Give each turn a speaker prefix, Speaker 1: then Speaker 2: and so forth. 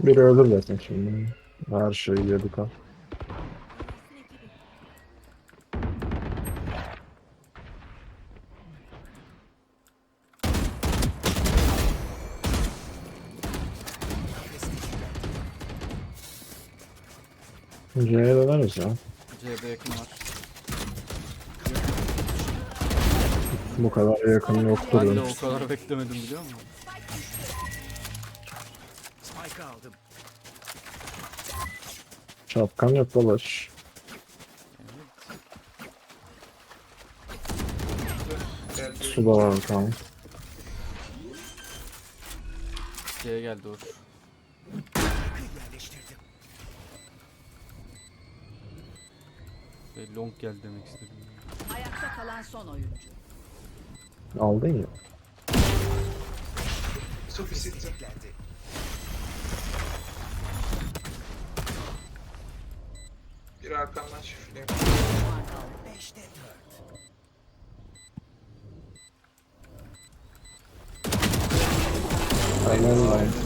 Speaker 1: Biri ölür zaten şimdi. Her şeyi yedik ha. C'ye döneriz ya.
Speaker 2: C'de yakın var.
Speaker 1: Bu kadar yakın yoktur.
Speaker 2: Ben de o kadar beklemedim biliyor musun?
Speaker 3: Spike aldım.
Speaker 1: Şapkan yok dolaş. Su da var tamam.
Speaker 2: C'ye geldi Uğur.
Speaker 3: Yerleştirdim.
Speaker 2: Ve long geldi demek istedim.
Speaker 4: Ayakta kalan son oyuncu.
Speaker 1: Aldın ya.
Speaker 5: Çok Bir arkamdan
Speaker 3: dört.
Speaker 1: Aynen lan.